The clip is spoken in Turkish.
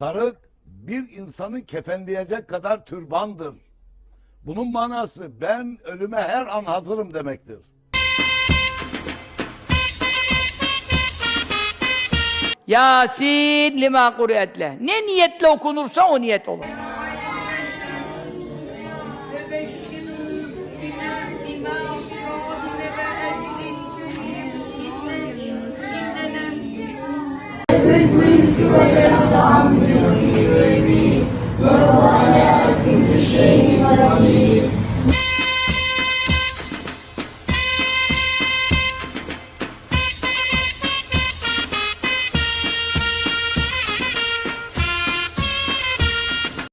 Sarık bir insanı kefenleyecek kadar türbandır. Bunun manası ben ölüme her an hazırım demektir. Yasin lima kuriyetle. Ne niyetle okunursa o niyet olur. shame I leave.